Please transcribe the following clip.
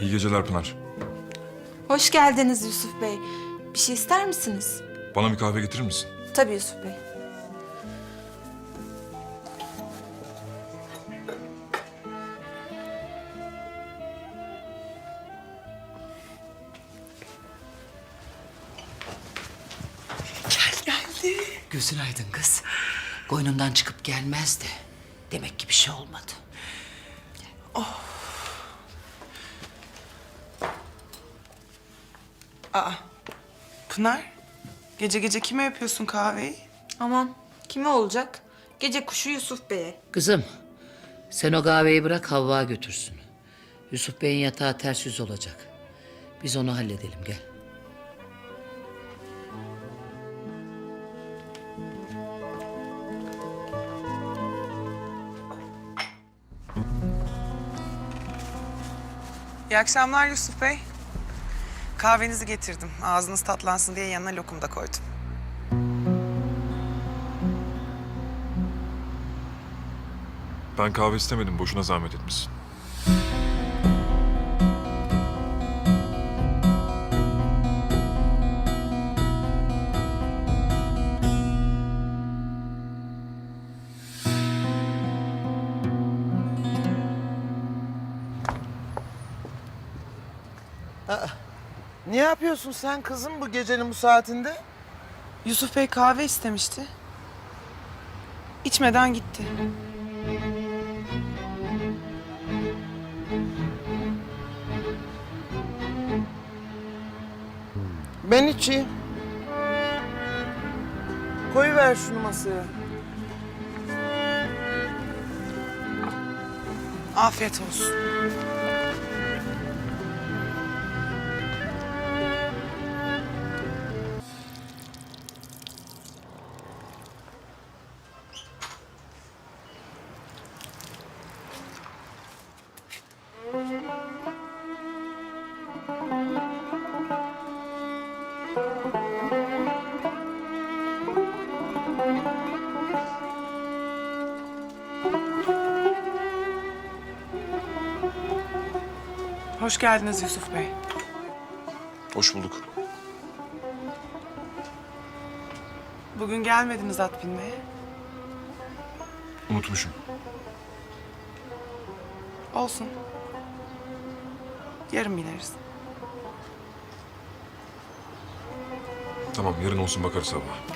İyi geceler Pınar. Hoş geldiniz Yusuf Bey. Bir şey ister misiniz? Bana bir kahve getirir misin? Tabii Yusuf Bey. Gözün aydın kız. Koynundan çıkıp gelmezdi. Demek ki bir şey olmadı. Pınar, gece gece kime yapıyorsun kahveyi? Aman kime olacak? Gece kuşu Yusuf Bey'e. Kızım, sen o kahveyi bırak Havva götürsün. Yusuf Bey'in yatağı ters yüz olacak. Biz onu halledelim gel. İyi akşamlar Yusuf Bey. Kahvenizi getirdim. Ağzınız tatlansın diye yanına lokum da koydum. Ben kahve istemedim. Boşuna zahmet etmişsin. Ne yapıyorsun sen kızım bu gecenin bu saatinde? Yusuf Bey kahve istemişti. İçmeden gitti. Ben içeyim. Koyuver şunu masaya. Afiyet olsun. Hoş geldiniz Yusuf Bey. Hoş bulduk. Bugün gelmediniz at binmeye. Unutmuşum. Olsun. Yarın bineriz. Tamam yarın olsun bakarız sabah.